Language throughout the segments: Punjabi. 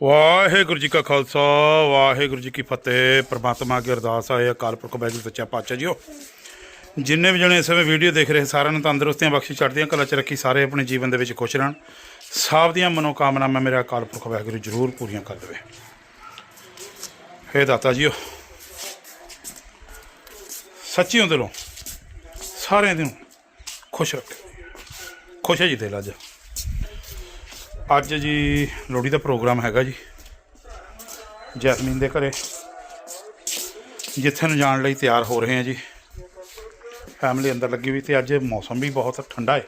ਵਾਹਿਗੁਰੂ ਜੀ ਕਾ ਖਾਲਸਾ, ਵਾਹਿਗੁਰੂ ਜੀ ਕੀ ਫਤਿਹ। ਪ੍ਰਮਾਤਮਾ ਅੱਗੇ ਅਰਦਾਸ ਆਏ ਅਕਾਲ ਪੁਰਖ ਵਾਹਿਗੁਰੂ ਸੱਚਾ ਪਾਤਸ਼ਾਹ ਜੀਓ। ਜਿੰਨੇ ਵੀ ਜਣੇ ਇਸ ਸਮੇਂ ਵੀਡੀਓ ਦੇਖ ਰਹੇ, ਸਾਰਿਆਂ ਨੂੰ ਤੰਦਰੁਸਤੀਆਂ ਬਖਸ਼ੀ, ਚੜ੍ਹਦੀਆਂ ਕਲਾ ਚ ਰੱਖੀ, ਸਾਰੇ ਆਪਣੇ ਜੀਵਨ ਦੇ ਵਿੱਚ ਖੁਸ਼ ਰਹਿਣ। ਸਭ ਦੀਆਂ ਮਨੋਕਾਮਨਾਵਾਂ ਮੇਰਾ ਅਕਾਲ ਪੁਰਖ ਵਾਹਿਗੁਰੂ ਜ਼ਰੂਰ ਪੂਰੀਆਂ ਕਰ ਦੇਵੇ। ਹੇ ਦਾਤਾ ਜੀਓ, ਸੱਚੀਓ ਦਿਲੋਂ ਸਾਰਿਆਂ ਨੂੰ ਖੁਸ਼ ਰੱਖੇ ਖੁਸ਼ ਹੈ ਜੀ ਦਿਲ ਅੱਜ। ਅੱਜ ਜੀ ਲੋਹੜੀ ਦਾ ਪ੍ਰੋਗਰਾਮ ਹੈਗਾ ਜੀ ਜੈਸਮੀਨ ਦੇ ਘਰੇ। ਜਿੱਥੇ ਨੂੰ ਜਾਣ ਲਈ ਤਿਆਰ ਹੋ ਰਹੇ ਹਾਂ ਜੀ। ਫੈਮਿਲੀ ਅੰਦਰ ਲੱਗੀ ਹੋਈ ਤੇ ਅੱਜ ਮੌਸਮ ਵੀ ਬਹੁਤ ਠੰਡਾ ਹੈ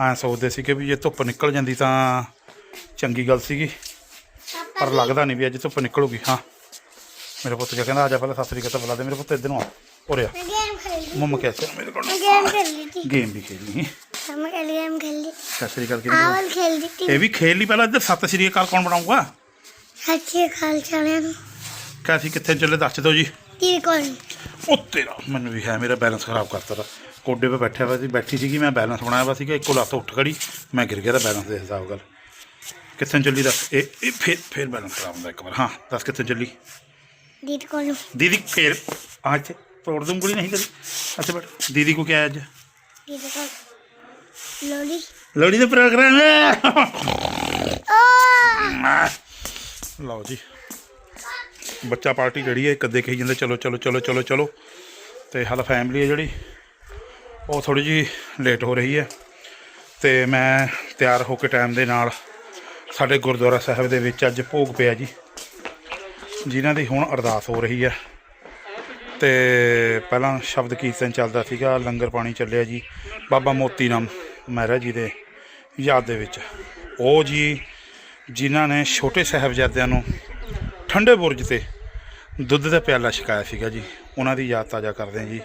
ਐਂ ਸੋਚਦੇ ਸੀ ਕਿ ਵੀ ਜੇ ਧੁੱਪ ਨਿਕਲ ਜਾਂਦੀ ਤਾਂ ਚੰਗੀ ਗੱਲ ਸੀਗੀ ਪਰ ਲੱਗਦਾ ਨਹੀਂ ਵੀ ਅੱਜ ਧੁੱਪ ਨਿਕਲੂਗੀ। ਹਾਂ। ਮੇਰੇ ਪੁੱਤ ਜੀ ਕਹਿੰਦਾ ਆ ਜਾ ਪਹਿਲਾਂ ਸਸਰੀ ਕਹਤਾ ਬੁਲਾ ਦੇ। ਮੇਰੇ ਪੁੱਤ ਇਧਰ ਨੂੰ ਆ। ਉਰੇ ਆ। ਮੰਮਾ ਕਹਿੰਦਾ ਮੇਰੇ ਕੋਲ ਗੇਮ ਵੀ ਖੇਡਣੀ ਮੈਂ ਕੱਲ ਗੇਮ ਖੇਲ। ਲਈ ਸਤਿ ਸ਼੍ਰੀ ਅਕਾਲ ਕਿਹਨੇ ਆਵਲ ਖੇਲਦੀ ਸੀ ਇਹ ਵੀ ਖੇਲ ਲਈ ਪਹਿਲਾਂ ਇੱਧਰ ਸਤਿ ਸ਼੍ਰੀ ਅਕਾਲ ਕੌਣ ਬਣਾਊਗਾ? ਸੱਚੀ ਖਾਲ ਚਾਲਿਆਂ ਨੂੰ। ਕਿਆ ਅਸੀਂ ਕਿੱਥੇ ਚੱਲੇ ਦੱਸ ਦਿਓ ਜੀ। ਕੀ ਕੋਲ? ਉਹ ਤੇਰਾ ਮੈਨੂੰ ਵੀ ਹੈ ਮੇਰਾ ਬੈਲੈਂਸ ਖਰਾਬ ਕਰਤਾ ਤਾ। ਕੋਡੇ 'ਤੇ ਬੈਠਿਆ ਹੋਇਆ ਸੀ ਬੈਠੀ ਸੀਗੀ ਮੈਂ ਬੈਲੈਂਸ ਬਣਾਇਆ ਹੋਇਆ ਸੀਗਾ ਇੱਕੋ ਲੱਤ ਉੱਠ ਖੜੀ ਮੈਂ ਗਿਰ ਗਿਆ ਤਾਂ ਬੈਲੈਂਸ ਦੇ ਹਿਸਾਬ ਗੱਲ ਕਿੱਥੇ ਨੂੰ ਚੱਲੀ ਦੱਸ? ਇਹ ਇਹ ਫੇਰ ਫੇਰ ਬੈਲੈਂਸ ਖਰਾਬ ਹੁੰਦਾ ਇੱਕ ਵਾਰ। ਹਾਂ ਦੱਸ ਕਿੱਥੇ ਚੱਲੀ? ਦੀਦ ਕੋਲ। ਨੂੰ। ਦੀਦੀ ਫੇਰ ਅੱਜ ਤੋੜ ਦੂੰ ਗੁੜੀ ਨਹੀਂ ਕਰੀ ਅੱਛਾ ਬੈਠ। ਦੀਦੀ ਕੋ ਕਿਹਾ ਅੱਜ? ਦੀਦ ਕੋਲ। ਲੋੜੀ। ਲੋੜੀ ਦਾ ਪ੍ਰੋਗਰਾਮ ਹੈ। ਲਓ ਜੀ। ਬੱਚਾ ਪਾਰਟੀ ਜਿਹੜੀ ਹੈ ਕਦੇ ਕਹੀ ਜਾਂਦੇ ਚਲੋ ਚਲੋ ਚਲੋ ਚਲੋ ਚਲੋ। ਤੇ ਹਲ ਫੈਮਿਲੀ ਹੈ ਜਿਹੜੀ ਉਹ ਥੋੜੀ ਜੀ ਲੇਟ ਹੋ ਰਹੀ ਹੈ। ਤੇ ਮੈਂ ਤਿਆਰ ਹੋ ਕੇ ਟਾਈਮ ਦੇ ਨਾਲ ਸਾਡੇ ਗੁਰਦੁਆਰਾ ਸਾਹਿਬ ਦੇ ਵਿੱਚ ਅੱਜ ਭੋਗ ਪਿਆ ਜੀ ਜਿਨ੍ਹਾਂ ਦੀ ਹੁਣ ਅਰਦਾਸ ਹੋ ਰਹੀ ਹੈ। ਤੇ ਪਹਿਲਾਂ ਸ਼ਬਦ ਕੀਰਤਨ ਚੱਲਦਾ ਸੀਗਾ ਲੰਗਰ ਪਾਣੀ ਚੱਲਿਆ ਜੀ ਬਾਬਾ ਮੋਤੀ ਨਾਮ। ਮਹਾਰਾਜ ਜੀ ਦੇ ਯਾਦ ਦੇ ਵਿੱਚ। ਉਹ ਜੀ ਜਿਨ੍ਹਾਂ ਨੇ ਛੋਟੇ ਸਾਹਿਬਜ਼ਾਦਿਆਂ ਨੂੰ ਠੰਡੇ ਬੁਰਜ ਤੇ ਦੁੱਧ ਦਾ ਪਿਆਲਾ ਛਕਾਇਆ ਸੀਗਾ ਜੀ, ਉਹਨਾਂ ਦੀ ਯਾਦ ਤਾਜ਼ਾ ਕਰਦੇ ਹਾਂ ਜੀ।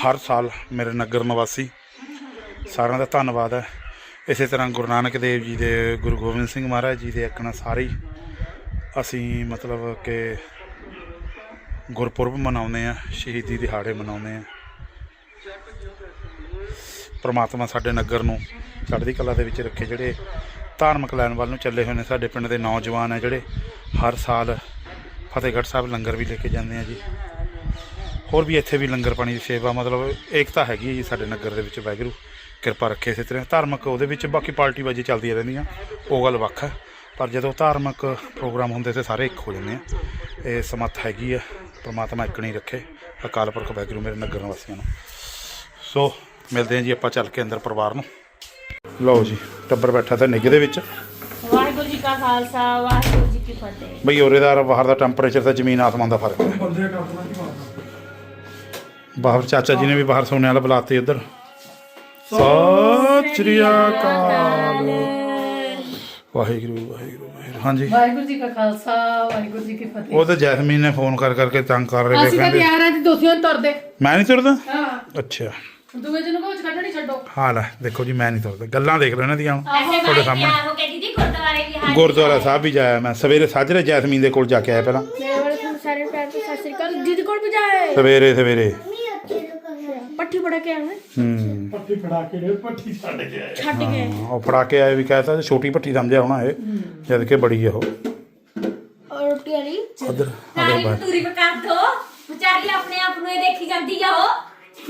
ਹਰ ਸਾਲ ਮੇਰੇ ਨਗਰ ਨਿਵਾਸੀ ਸਾਰਿਆਂ ਦਾ ਧੰਨਵਾਦ ਹੈ। ਇਸੇ ਤਰ੍ਹਾਂ ਗੁਰੂ ਨਾਨਕ ਦੇਵ ਜੀ ਦੇ, ਗੁਰੂ ਗੋਬਿੰਦ ਸਿੰਘ ਮਹਾਰਾਜ ਜੀ ਦੇ ਅੱਕਣਾ ਸਾਰੇ ਹੀ ਅਸੀਂ ਮਤਲਬ ਕਿ ਗੁਰਪੁਰਬ ਮਨਾਉਂਦੇ ਆ ਸ਼ਹੀਦੀ ਦਿਹਾੜੇ ਮਨਾਉਂਦੇ ਆ ਪ੍ਰਮਾਤਮਾ ਸਾਡੇ ਨਗਰ ਨੂੰ, ਚੜ੍ਹਦੀ ਕਲਾ ਦੇ ਵਿੱਚ ਰੱਖੇ ਜਿਹੜੇ ਧਾਰਮਿਕ ਲੈਣ ਵੱਲ ਨੂੰ ਚੱਲੇ ਹੋਏ ਨੇ, ਸਾਡੇ ਪਿੰਡ ਦੇ ਨੌਜਵਾਨ ਆ ਜਿਹੜੇ ਹਰ ਸਾਲ ਫਤਿਹਗੜ੍ਹ ਸਾਹਿਬ ਲੰਗਰ ਵੀ ਲੈ ਕੇ ਜਾਂਦੇ ਆ ਜੀ। ਹੋਰ ਵੀ ਇੱਥੇ ਵੀ ਲੰਗਰ ਪਾਣੀ ਦੀ ਸੇਵਾ, ਮਤਲਬ ਏਕਤਾ ਹੈਗੀ ਹੈ ਜੀ ਸਾਡੇ ਨਗਰ ਦੇ ਵਿੱਚ, ਵਾਹਿਗੁਰੂ ਕਿਰਪਾ ਰੱਖੇ ਇਸੇ ਤਰ੍ਹਾਂ। ਧਾਰਮਿਕ ਉਹਦੇ ਵਿੱਚ ਬਾਕੀ ਪਾਰਟੀ ਬਾਜੀ ਚੱਲਦੀਆਂ ਰਹਿੰਦੀਆਂ, ਉਹ ਗੱਲ ਵੱਖ ਹੈ ਪਰ ਜਦੋਂ ਧਾਰਮਿਕ ਪ੍ਰੋਗਰਾਮ ਹੁੰਦੇ ਤੇ ਸਾਰੇ ਇੱਕ ਹੋ ਜਾਂਦੇ ਆ। ਇਹ ਸਮੱਥ ਹੈਗੀ ਆ, ਪ੍ਰਮਾਤਮਾ ਇੱਕ ਨਹੀਂ ਰੱਖੇ, ਅਕਾਲ ਪੁਰਖ ਵਾਹਿਗੁਰੂ ਮੇਰੇ ਨਗਰ ਨਿਵਾਸੀਆਂ ਨੂੰ। ਸੋ ਮਿਲਦੇ ਹਾਂ ਜੀ ਆਪਾਂ ਚੱਲ ਕੇ ਅੰਦਰ ਪਰਿਵਾਰ ਨੂੰ। ਲਓ ਜੀ ਟੱਬਰ ਬੈਠਾ ਤਾਂ ਨਿੱਘ ਦੇ ਵਿੱਚ। ਵਾਹਿਗੁਰੂ ਜੀ ਕਾ ਖਾਲਸਾ ਵਾਹਿਗੁਰੂ ਜੀ ਕੀ ਫਤਿਹ। ਬਈ ਉਰੇ ਦਾ ਬਾਹਰ ਦਾ ਟੈਂਪਰੇਚਰ ਤਾਂ ਜ਼ਮੀਨ ਆਸਮਾਨ ਦਾ ਫ਼ਰਕ ਹੈ। ਬਾਹਰ ਚਾਚਾ ਜੀ ਨੇ ਵੀ ਬਾਹਰ ਸੋਨੇ ਵਾਲਾ ਬੁਲਾਤੇ ਉਧਰ। ਸਤਿ ਸ੍ਰੀ ਅਕਾਲ। ਵਾਹਿਗੁਰੂ ਵਾਹਿਗੁਰੂ ਵਾਹਿਗੁਰੂ। ਹਾਂਜੀ। ਵਾਹਿਗੁਰੂ ਜੀ ਕਾ ਖਾਲਸਾ ਵਾਹਿਗੁਰੂ ਜੀ ਕੀ ਫਤਿਹ। ਉਹ ਤਾਂ ਜੈਸਮੀਨ ਨੇ ਫੋਨ ਕਰ ਕਰਕੇ ਤੰਗ ਕਰ ਰਹੇ ਅਸੀਂ ਤਾਂ ਕਹਿੰਦੇ। ਤਿਆਰ ਆ ਜੀ ਦੋਸੀਆਂ ਨੂੰ ਤੁਰਦੇ। ਮੈਂ ਨਹੀਂ ਤੁਰਦਾ? ਹਾਂ। ਅੱਛਾ। ਦੂਏ ਦਿਨ ਕੋਚ ਕੱਢਣੀ ਛੱਡੋ। ਹਾਂ ਲੈ ਦੇਖੋ ਜੀ ਮੈਂ ਨਹੀਂ ਤੁਰਦਾ। ਗੱਲਾਂ ਦੇਖ ਲਓ ਇਹਨਾਂ ਦੀਆਂ ਤੁਹਾਡੇ ਸਾਹਮਣੇ। ਆਹੋ ਕਿ ਦੀਦੀ ਗੁਰਦੁਆਰੇ ਵੀ ਹਾਂ ਗੁਰਦੁਆਰਾ ਸਾਹਿਬ ਵੀ ਜਾਇਆ ਮੈਂ। ਸਵੇਰੇ ਸਾਜਰੇ ਜੈਸਮੀਨ ਦੇ ਕੋਲ ਜਾ ਕੇ ਆਇਆ ਪਹਿਲਾਂ। ਮੇਰੇ ਵੱਲ ਤੁਹਾਨੂੰ ਸਾਰੇ ਪਿਆਰ ਤੇ ਸਤਿ ਸ੍ਰੀ ਅਕਾਲ। ਦੀਦੀ ਕੋਲ ਵੀ ਜਾਏ ਸਵੇਰੇ। ਸਵੇਰੇ ਪੱਠੀ ਪੜਾ ਕੇ ਆਏ ਹੂੰ। ਪੱਠੀ ਫੜਾ ਕੇ ਦੇ ਪੱਠੀ ਛੱਡ ਕੇ ਆਏ। ਛੱਡ ਗਏ ਹਾਂ, ਉਹ ਫੜਾ ਕੇ ਆਏ ਵੀ ਕਹਿਤਾ ਤੇ ਛੋਟੀ ਭੱਟੀ ਸਮਝਿਆ ਹੋਣਾ ਇਹ। ਜਦ ਕੇ ਬੜੀ ਆ ਉਹ। ਔਰ ਰੋਟੀ ਵਾਲੀ? ਦੋ। ਵਿਚਾਰੀ ਆਪਣੇ ਆਪ ਨੂੰ ਇਹ ਦੇਖੀ ਜਾਂਦੀ ਆ ਉਹ।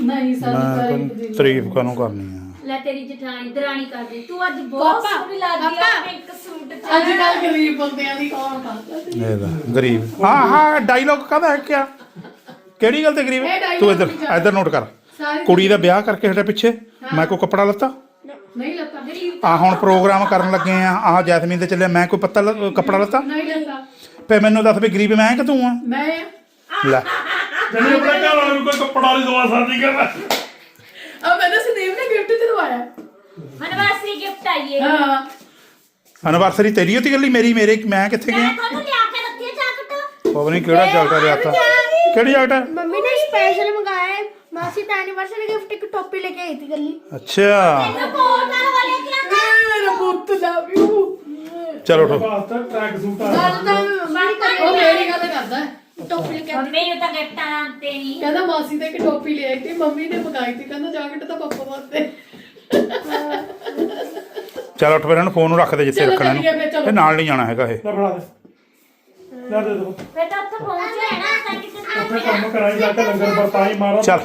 ਨਹੀਂ ਸਾਨੂੰ ਮੈਂ ਤਾਰੀਫ ਕੋਈ ਦੀ ਤਾਰੀਫ ਕਾਹਨੂੰ ਕਰਨੀ ਆ? ਲੈ ਤੇਰੀ ਜਠਾਣੀ ਦਰਾਣੀ ਕਰਦੀ ਤੂੰ ਅੱਜ ਬਹੁਤ ਪਾਪਾ, ਸੋਹਣੀ ਲੱਗਦੀ ਆ ਪਾਪਾ। ਪਿੰਕ ਸੂਟ ਚ ਅੱਜ ਕੱਲ ਗਰੀਬ ਬੰਦਿਆਂ ਦੀ ਕੌਣ ਖਾਂਦਾ ਇਹ ਲੈ, ਗਰੀਬ। ਹਾਂ ਹਾਂ ਡਾਇਲੌਗ ਕਾਹਦਾ ਹੈ ਕਿਆ? ਕਿਹੜੀ ਗੱਲ ਤੇ ਗਰੀਬ? ਇਹ dialogue ਤੂੰ ਇੱਧਰ ਨਹੀਂ। ਇੱਧਰ ਨੋਟ ਕਰ। ਸਾਰੀ ਕੁੜੀ ਦਾ ਵਿਆਹ ਕਰਕੇ ਹਟੇ ਪਿੱਛੇ? ਮੈਂ ਕੋਈ ਕੱਪੜਾ ਲੱਤਾ? ਨਹੀਂ ਲੱਤਾ। ਗਰੀਬ। ਆ ਹੁਣ ਪ੍ਰੋਗਰਾਮ ਕਰਨ ਲੱਗੇ ਆ ਆਹ ਜੈਸਮੀਨ ਤੇ ਚੱਲੇ ਮੈਂ ਕੋਈ ਪੱਤਾ ਲ- ਕੱਪੜਾ ਲੱਤਾ? ਨਹੀਂ ਲੱਤਾ। ਫੇ ਮੈਨੂੰ ਦੱਸ ਵੀ ਗਰੀਬ ਮੈਂ ਕਿ ਤੂੰ ਆ? ਮੈਂ ਲੈ। ਜਨੇ ਆਪਣੇ ਘਰ ਵਾਲੇ ਨੂੰ ਕੋਈ ਕੱਪੜਾ ਨਹੀਂ ਦਵਾ ਸਕਦੀ ਕਿ ਮੈਂ ਆ ਮੈਨੂੰ ਸੰਦੀਪ ਨੇ ਗਿਫਟ ਦਿਲਵਾਇਆ ਅਨਵਰਸਰੀ ਗਿਫਟ ਆਈਏ ਹਾਂ ਐਨਵਰਸਰੀ ਤੇਰੀ ਹੋਤੀ ਗੱਲੀ ਮੇਰੀ ਮੇਰੇ ਮੈਂ ਕਿੱਥੇ ਮੈਂ ਗਿਆ ਤੁਹਾਨੂੰ ਲਿਆ ਕੇ ਦਿੱਤੀ ਆ ਜਾਕਟ ਪਤਾ ਨਹੀਂ ਕਿਹੜਾ ਜਲਟਾ ਲਿਆਤਾ ਕਿਹੜੀ ਜਲਟਾ मम्मी ने स्पेशल मंगाया है मासी का एनिवर्सरी गिफ्ट एक टोपी लेके आई थी गली ਅੱਛਾ ਤੈਨੂੰ ਕੋਲ ਨਾਲ ਵਾਲੇ ਕੀ ਆਂਦਾ ਮੇਰਾ ਪੁੱਤ ਲਵ ਯੂ ਚਲੋ ਉਠੋ ਵਾਸਤਾ ਟਰੈਕ ਸੂਟ ਆ ਗੱਲ ਤਾਂ ਮੰਮੀ ਕਰੀ ਉਹ ਮੇਰੀ ਗੱਲ ਕਰਦਾ ਹੈ। ਕਹਿੰਦਾ ਮਾਸੀ ਦੇ ਇੱਕ ਟੋਪੀ ਲੈ ਆਈ ਤੇ ਮੰਮੀ ਨੇ ਮੰਗਾਈ ਤੀ ਕਹਿੰਦਾ ਜਾਕਟ ਤਾਂ ਪਾਪਾ ਵਾਸਤੇ। ਚੱਲ ਉੱਠ ਫਿਰ ਇਹਨੂੰ ਫੋਨ ਨੂੰ ਰੱਖ ਜਿੱਥੇ ਰੱਖਣਾ ਇਹ ਨਾਲ ਨਹੀਂ ਜਾਣਾ ਹੈਗਾ ਇਹ। ਲੈ ਦੇ। ਦੋ ਫਿਰ ਤਾਂ ਉੱਥੇ ਪਹੁੰਚੇ ਨਾ ਤਾਂ ਕਿਸੇ ਤੋਂ ਕਰਾਈ ਜਾ ਕੇ ਲੰਗਰ ਵਰਤਾਈ ਮਾਰਾ ਚੱਲ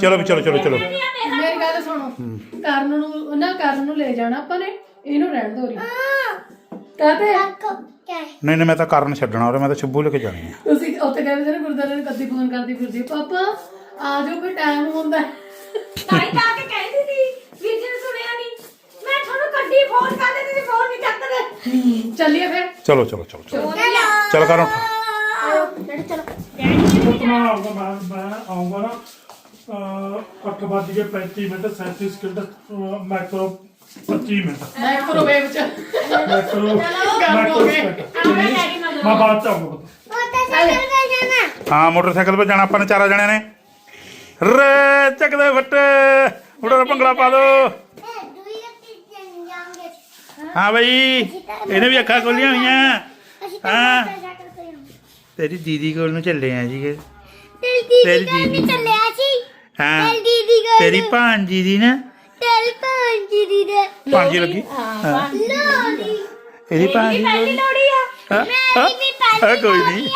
ਚਲੋ ਵੀ ਚਲੋ ਚਲੋ ਚਲੋ। ਮੇਰੀ ਗੱਲ ਸੁਣੋ। ਕਰਨ ਨੂੰ ਨਾ ਕਰਨ ਨੂੰ ਲੈ ਜਾਣਾ ਆਪਾਂ ਨੇ ਇਹਨੂੰ ਰਹਿਣ ਦੋ ਰੀ ਕਾਹਤੇ ਨਹੀਂ ਨਹੀਂ ਮੈਂ ਤਾਂ ਕਾਰਨ ਛੱਡਣਾ ਔਰ ਮੈਂ ਤਾਂ ਸ਼ੁਭੂ ਲੈ ਕੇ ਜਾਣੀ ਹੈ ਤੁਸੀਂ ਉੱਥੇ ਕਹਿੰਦੇ ਸੀ ਨਾ ਗੁਰਦਾਰੇ ਨੂੰ ਕਦੀ ਫੋਨ ਕਰਦੀ ਫਿਰਦੀ ਪਾਪਾ ਆ ਜਾਓ ਕੋਈ ਟਾਈਮ ਹੁੰਦਾ ਹੈ। ਤਾਈ ਤਾਂ ਆ ਕੇ ਕਹਿੰਦੀ ਸੀ ਵੀਰ ਜੀ ਨੇ ਸੁਣਿਆ ਨਹੀਂ ਮੈਂ ਤੁਹਾਨੂੰ ਕੱਢੀ ਫੋਨ ਕਰਦੇ ਤੁਸੀਂ ਫੋਨ ਨਹੀਂ ਚੱਕਦੇ। ਚੱਲੀਏ ਫਿਰ। ਚਲੋ ਚਲੋ ਚਲੋ ਚਲੋ। ਚਲ। ਕਰਨ ਡੈਡੀ ਚਲੋ। ਉਤਨਾ ਆਊਗਾ ਮੈਂ ਮੈਂ ਆਊਗਾ ਨਾ ਅਹ, ਅੱਠ ਵੱਜ ਕੇ 35 minute 37 second macro 25 minute. Microwave ਚ। ਮੈਕਰੋ ਮੈਕਰੋ ਮੈਂ ਬਾਅਦ ਚ ਆਊਗਾ ਹਾਂ ਮੋਟਰਸਾਈਕਲ 'ਤੇ ਜਾਣਾ। ਆਪਾਂ ਨੇ ਚਾਰਾ ਜਣਿਆਂ ਨੇ। ਰੇ ਚੱਕਦੇ ਫੱਟੇ। ਉੜਾ ਭੰਗੜਾ ਪਾ ਦੋ। ਹਾਂ ਬਈ ਇਹਨੇ ਵੀ ਅੱਖਾਂ ਖੋਲੀਆਂ ਹੋਈਆਂ। ਹਾਂ। ਤੇਰੀ ਦੀਦੀ ਕੋਲ ਨੂੰ ਚੱਲੇ ਆ ਜੀ ਤੇਰੀ ਤੇਰੀ ਦੀਦੀ ਦੀਦੀ। ਘਰ ਚੱਲਿਆ ਸੀ। ਹਾਂ। ਤੇਰੀ ਦੀਦੀ ਘਰ ਤੇਰੀ ਭਾਂਜੀ ਦੀ ਨਾ ਭੈਣ ਜੀ ਦੀ ਦੇ ਲੱਗੀ? ਹਾਂ ਲੋੜੀ ਇਹਦੀ ਭਾਂਜੀ ਪਹਿਲੀ ਲੋੜੀ ਆ? ਹਾਂ ਮੇਰੀ ਵੀ ਪਹਿਲੀ ਹਾਂ, ਕੋਈ ਨਹੀਂ।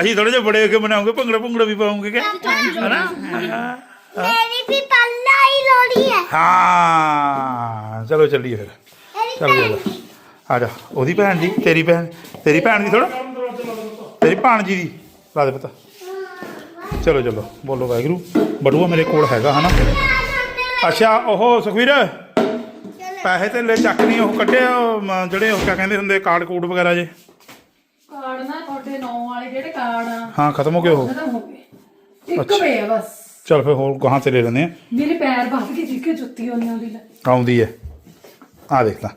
ਅਸੀਂ ਥੋੜੇ ਜਿਹਾ ਬੜੇ ਹੋ ਕੇ ਬਣਾਉਂਗੇ ਭੰਗੜਾ ਭੰਗੜਾ ਵੀ ਪਾਉਂਗੇ ਕਿ ਹਨਾ ਹਾਂ। ਮੇਰੀ ਵੀ ਪਹਿਲਾ ਹੀ ਲੋੜੀ ਹੈ ਹਾਂ ਚਲੋ ਚੱਲੀਏ ਫਿਰ। ਚੱਲ ਭੈਣ ਚੱਲ। ਆ ਜਾ ਉਹਦੀ ਭੈਣ ਦੀ ਤੇਰੀ ਭੈਣ ਤੇਰੀ ਭੈਣ ਦੀ ਥੋੜਾ ਤੇਰੀ ਭਾਣਜੀ ਦੀ ਲਾ ਦੇ ਪਤਾ। ਚਲੋ ਚਲੋ। ਬੋਲੋ ਵਾਹਿਗੁਰੂ। ਬਟੂਆ ਮੇਰੇ ਕੋਲ ਹੈਗਾ ਹਨਾ? ਅੱਛਾ ਉਹ ਸੁਖਵੀਰ ਪੈਸੇ ਤੇ ਲੈ ਚੱਕ ਨਹੀਂ ਉਹ ਕੱਢੇ ਉਹ ਮ, ਜਿਹੜੇ ਉਹ ਕਿਆ ਕਹਿੰਦੇ ਹੁੰਦੇ ਕਾਰਡ ਕੂਡ ਵਗੈਰਾ ਜੇ। ਕਾਰਡ ਨਾ ਤੁਹਾਡੇ ਨੌ ਵਾਲੇ ਜਿਹੜੇ ਕਾਰਡ ਆ। ਹਾਂ ਖਤਮ ਹੋ ਗਏ ਉਹ। ਖਤਮ ਹੋ ਗਏ। ਇੱਕ ਪਏ ਆ ਬਸ। ਚਲ ਫਿਰ ਹੋਰ ਗਾਹਾਂ ਤੇ ਲੈ ਲੈਂਦੇ ਆ। ਮੇਰੇ ਪੈਰ ਵੱਧ ਗਏ ਜਿੱਕੇ ਜੁੱਤੀ ਉਹਨਾਂ ਦੀ ਲੈ ਆਉਂਦੀ ਹੈ ਆ ਦੇਖ ਲਾ।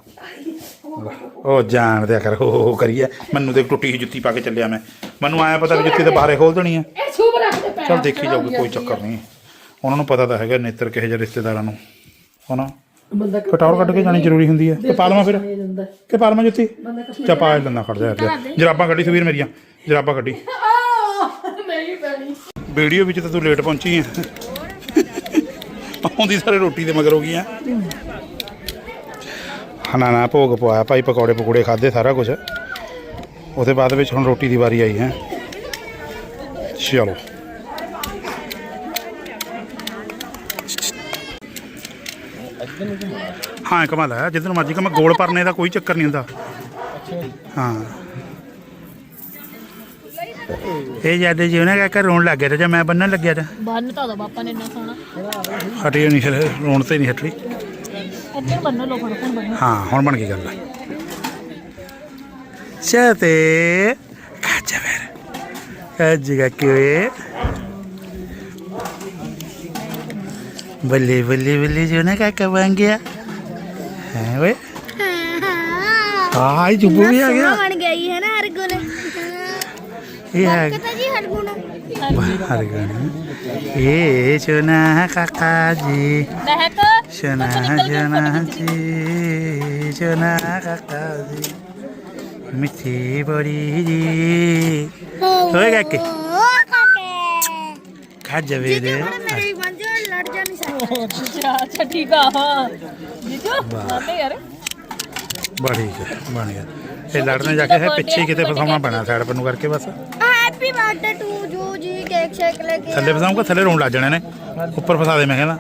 ਉਹ ਜਾਣ ਦਿਆ ਕਰ ਹੋ ਹੋ ਕਰੀਏ। ਮੈਨੂੰ ਤੇ ਟੁੱਟੀ ਹੋਈ ਜੁੱਤੀ ਪਾ ਕੇ ਚੱਲਿਆ ਮੈਂ। ਮੈਨੂੰ ਆਇਆ ਪਤਾ ਵੀ ਜੁੱਤੀ ਤੇ ਬਾਹਰੇ ਖੋਲ ਦੇਣੀ ਹੈ ਇਹ ਸ਼ੁਭ ਰੱਖਦੇ ਪੈਰ ਚਲ ਦੇਖੀ ਜਾਊਗੀ ਕੋਈ ਚੱਕਰ ਨਹੀਂ। ਉਹਨਾਂ ਨੂੰ ਪਤਾ ਤਾਂ ਹੈਗਾ ਨੇਤਰ ਕਿਹੋ ਜਿਹੇ ਰਿਸ਼ਤੇਦਾਰਾਂ ਨੂੰ ਹਨਾ? ਬੰਦਾ ਕਟੌਰ ਕੱਢ ਕੇ ਜਾਣੀ ਜ਼ਰੂਰੀ ਹੁੰਦੀ ਹੈ। ਤੇ ਪਾਲਮਾ ਫਿਰ? ਕਿ ਪਾਲਮਾ ਜੁੱਤੀ? ਬੰਦਾ ਕਸ਼ਮੀਰ ਚਾ ਪਾ ਲੈਂਦਾ ਖੜ ਜਾ ਜਰਾਬਾਂ ਕੱਢੀ ਸੁਵੀਰ ਮੇਰੀਆਂ। ਜਰਾਬਾਂ ਕੱਢੀ। ਆਹ, ਨਹੀਂ ਪੈਣੀ ਵੀਡੀਓ ਵਿੱਚ ਤਾਂ ਤੂੰ ਲੇਟ ਪਹੁੰਚੀ ਹੈ। ਆਉਂਦੀ ਸਾਰੇ ਰੋਟੀ ਦੇ ਮਗਰ ਹੋ ਗਈ ਆ? ਨਾ ਨਾ ਭੋਗ ਪਵਾਇਆ ਭਾਈ ਪਕੌੜੇ ਪਕੌੜੇ ਖਾਦੇ ਸਾਰਾ ਕੁਝ ਉਹਦੇ ਬਾਅਦ ਵਿੱਚ ਹੁਣ ਰੋਟੀ ਦੀ ਵਾਰੀ ਆਈ ਹੈ। ਚਲੋ। ਹਾਂ ਕਮਾਲ ਹੈ ਜਿੱਦਨ ਮਰਜ਼ੀ ਕਮਾ ਗੋਲ ਪਰਨੇ ਦਾ ਕੋਈ ਚੱਕਰ ਨਹੀਂ ਹੁੰਦਾ। ਹਾਂ। ਇਹ ਜਦ ਜੀ ਉਹਨਾਂ ਕਾ ਰੋਣ ਲੱਗ ਗਿਆ ਤੇ ਮੈਂ ਬੰਨਣ ਲੱਗਿਆ ਤਾਂ। ਬੰਨ ਤਾਂ ਉਹਦਾ ਪਾਪਾ ਨੇ ਇੰਨਾ ਸੋਹਣਾ। ਹਟੀ ਨਹੀਂ ਫਿਰ ਰੋਣ ਤੇ ਨਹੀਂ ਹਟਲੀ ਇੱਥੇ ਬੰਨੋ ਲੋ ਫੜ ਫੜ ਬੰਨੋ ਹਾਂ ਹੁਣ ਬਣ ਗਈ ਗੱਲ। ਚਾਤੇ ਕਾਚਾ ਫਿਰ। ਕਾਜੀਗਾ ਕਿਵੇਂ? ਬੱਲੇ ਬੱਲੇ ਬੱਲੇ ਜੋ ਨਾ ਕਾਕਾ ਬਣ ਗਿਆ? ਹੈ ਓਏ? ਆਈ ਜੁੱਬੂ ਵੀ ਆ ਗਿਆ। ਬਣ ਗਈ ਹੈ ਨਾ ਹਰਗੁਣ ਇਹ ਹੈ ਪਤਾ ਜੀ ਹਰਗੁਣ ਹਰ ਗਣ ਇਹ ਚੁਨਾ ਕਾਕਾ ਜੀ। ਮਹਿਕ ਚੁਨਾ ਚੁਨਾ ਜੀ। ਚੁਨਾ ਕਾਕਾ ਜੀ। ਮਿੱਠੀ ਬੜੀ ਜੀ। ਹੋਏ ਕਾਕੇ? ਕਾਕੇ? ਖਾ ਜਾਵੇ ਦੇ। ਜਾਣੀ ਸਾਡੀ ਅੱਛਾ ਅੱਛਾ ਠੀਕ ਆ ਹਾਂ। ਜੀਜੂ ਮਾਤੇ ਯਾਰ। ਬੜੀ ਹੈ, ਬਣ ਗਿਆ ਇਹ ਲੜਨੇ ਜਾ ਕੇ ਹੈ ਪਿੱਛੇ ਕਿਤੇ ਫਸਾਉਣਾ ਪੈਣਾ ਸਾਈਡ ਪਰ ਨੂੰ ਕਰਕੇ ਬਸ। ਹੈਪੀ ਬਰਥਡੇ ਟੂ ਜੂ ਜੀ ਕੇਕ ਸ਼ੇਕ ਲੈ ਕੇ ਥੱਲੇ ਫਸਾਉਂਗਾ ਥੱਲੇ ਰੋਣ ਲੱਗ ਜਾਣੇ ਨੇ। ਉੱਪਰ ਫਸਾ ਦੇ ਮੈਂ ਕਹਿੰਦਾ।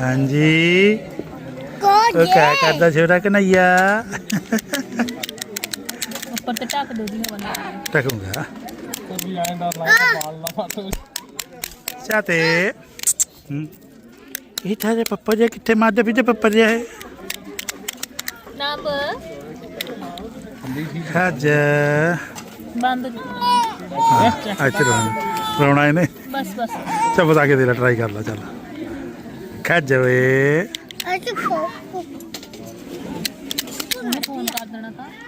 ਹਾਂਜੀ। ਕੋ ਉਹ ਕਿਆ ਕਰਦਾ ਛੋਟਾ ਕਨਈਆ ਉੱਪਰ ਤੇ ਢੱਕ ਦੋ ਦੀ ਹਵਾ ਨਾਲ ਟਕੂਗਾ ਚਾਤੇ ਹੂੰ। ਇਹ ਥਾਰੇ ਪੱਪਾ ਜੀ ਕਿੱਥੇ? ਮਾਰਦੇ ਵੀ ਤੇ ਪੱਪਾ ਜੀ ਹੈ। ਨਾ ਬ ਖਾਜ ਬੰਦ। ਇੱਥੇ ਰੋਣਾ। ਰੋਣਾ ਇਹਨੇ। ਬਸ ਬਸ। ਚੱਲ ਬਤਾ ਕੇ ਦੇ ਲੈ ਟਰਾਈ ਕਰ ਲੈ ਚੱਲ। ਖਾਜ ਓਏ। ਅੱਜ ਕੋ ਉਹਨੂੰ ਫੋਨ ਕਰ ਦੇਣਾ ਤਾਂ। ਹਵਾ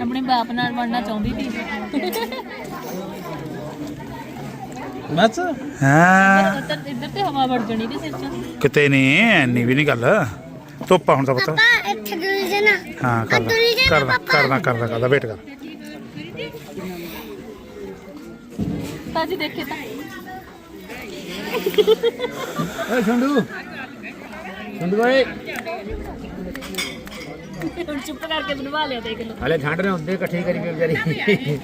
ਆਪਣੇ ਬਾਪ ਨਾਲ ਬਣਨਾ ਚਾਹੁੰਦੀ ਸੀ। ਬਸ। ਹਾਂ। ਇੱਧਰ ਇੱਧਰ ਤੇ ਹਵਾ ਵੜ ਜਣੀ ਤੇ ਸਿਰ 'ਚ। ਕਿਤੇ ਨਹੀਂ ਐਨੀ ਵੀ ਨਹੀਂ ਗੱਲ। ਧੁੱਪਾ ਹੁਣ ਤਾਂ ਪਤਾ। ਪਾਪਾ ਇੱਥੇ ਗਈ ਜੇ ਨਾ ਹਾਂ ਕਰ ਕਰਦਾ ਕਰਦਾ ਕਰਦਾ ਕਰਦਾ ਵੇਟ ਕਰ। ਤਾਜੀ ਦੇਖੇ ਤਾਂ। ਓਏ ਛੰਡੂ ਛੰਡੂ ਓਏ ਚੁੱਪ ਕਰਕੇ ਬਣਵਾ ਲਿਆ ਦੇਖ ਲਓ ਹਲੇ ਠੰਡ ਨੇ ਹੁੰਦੇ ਇਕੱਠੀ ਕਰੀ ਵੀ ਵਿਚਾਰੀ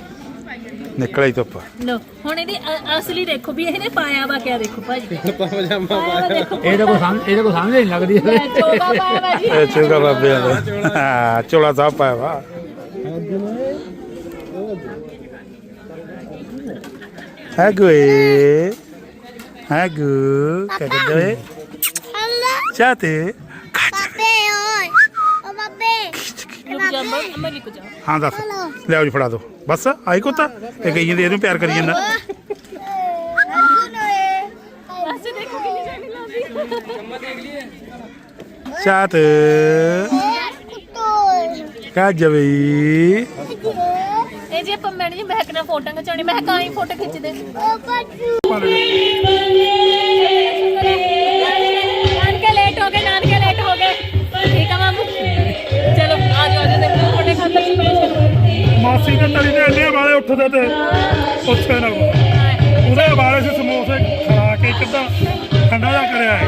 ਨਿਕਲਿਆ ਹੀ ਧੁੱਪ ਲੋ ਹੁਣ ਇਹਦੀ ਅ- ਅਸਲੀ ਦੇਖੋ ਵੀ ਇਹਨੇ ਪਾਇਆ ਵਾ ਕਿਆ ਦੇਖੋ ਭਾਜੀ ਪਾਇਆ ਵਾ ਦੇਖੋ ਇਹ ਤਾਂ ਕੋਈ ਸਮਝ ਇਹ ਤਾਂ ਕੋਈ ਸਮਝ ਨਹੀਂ ਲੱਗਦੀ ਲੈ, ਚੋਗਾ ਪਾਇਆ ਵਾ ਜੀ ਇਹ ਚੁਗਾ ਬਾਬਿਆਂ ਦਾ ਹਾਂ ਚੋਲਾ ਸਾਹਿਬ ਪਾਇਆ ਵਾ ਹੈਗੂਏ ਹੈਗੂ ਕਹਿੰਦੇ ਹੱਲਾ ਚਾਤੇ ਪਾਪੇ ਓਏ ਓ ਪਾਪੇ ਰੁਕ ਜਾ ਜਾ। ਹਾਂ ਦੱਸ। ਲਿਆਓ ਜੀ ਫੜਾ ਦੋ। ਬਸ ਆਈ ਕੋਤਾ। ਇਹ ਗਈ ਜਾਂਦੀ ਇਹਨੂੰ ਪਿਆਰ ਕਰੀ ਜਾਂਦਾ। ਅਸੀਂ ਦੇਖੋ ਕਿੰਨੀ ਜਾਣੀ ਲਾਉਂਦੀ ਚਾਤ। ਕੁੱਤੋ ਕਾ ਜਵਈ ਇਹ ਜੇ ਆਪਾਂ ਮੈਡਮ ਜੀ ਮਹਿਕ ਨਾਲ ਫੋਟੋ ਖਿਚਾਉਣੀ ਮੈਂ ਕਿਹਾ ਆਈ ਫੋਟੋ ਖਿੱਚਦੇ। ਓ ਬੱਚੂ ਸਪੈਸ਼ਲ ਮਾਸੀ ਤਲੀ ਦੇ ਇੰਨੇ ਵਾਲੇ ਉੱਠਦੇ ਤੇ ਉੱਥੇ ਨਾ ਉਹਦੇ ਵਾਲੇ ਸੀ ਸਮੋਸੇ ਖਾ ਕੇ ਕਿੱਦਾਂ ਠੰਡਾ ਜਾ ਕਰਿਆ ਹੈ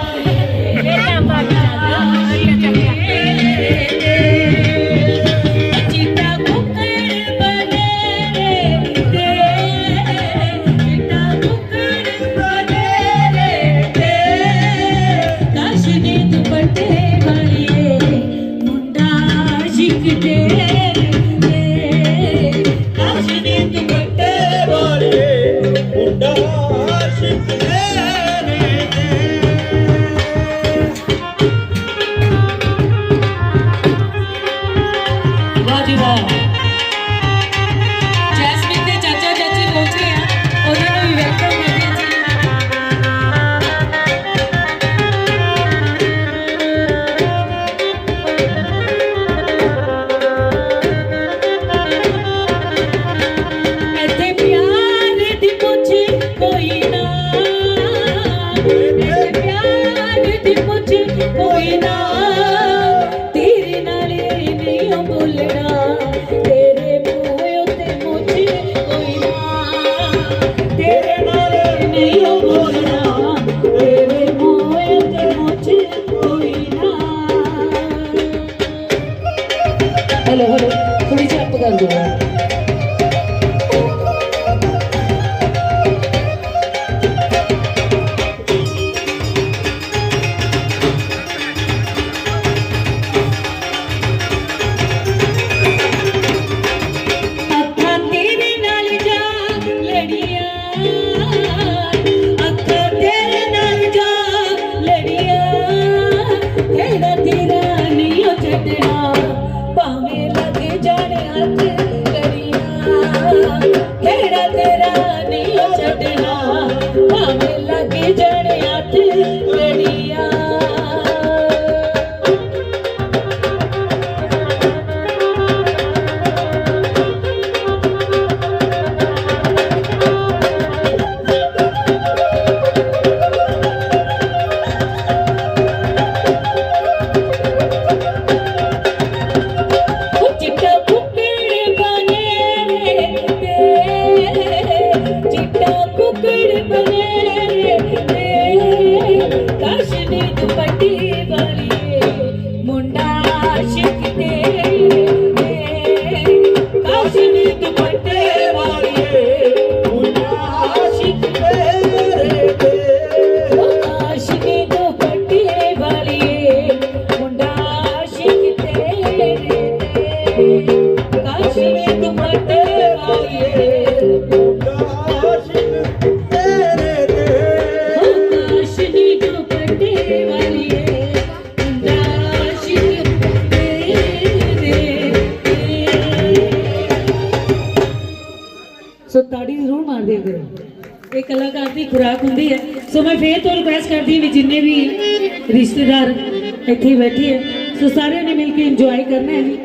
ਨਹੀਂ ਉਹ ਸੋ ਤਾੜੀ ਜ਼ਰੂਰ ਮਾਰ ਦਿਆ ਕਰੋ ਇਹ ਕਲਾਕਾਰ ਦੀ ਖੁਰਾਕ ਹੁੰਦੀ ਹੈ। ਸੋ ਮੈਂ ਫੇਰ ਤੋਂ ਰਿਕੁਐਸਟ ਕਰਦੀ ਹਾਂ ਵੀ ਜਿੰਨੇ ਵੀ ਰਿਸ਼ਤੇਦਾਰ ਇੱਥੇ ਬੈਠੇ ਹੈ ਸੋ ਸਾਰਿਆਂ ਨੇ ਮਿਲ ਕੇ ਇੰਜੋਏ ਕਰਨਾ ਹੈ ਜੀ।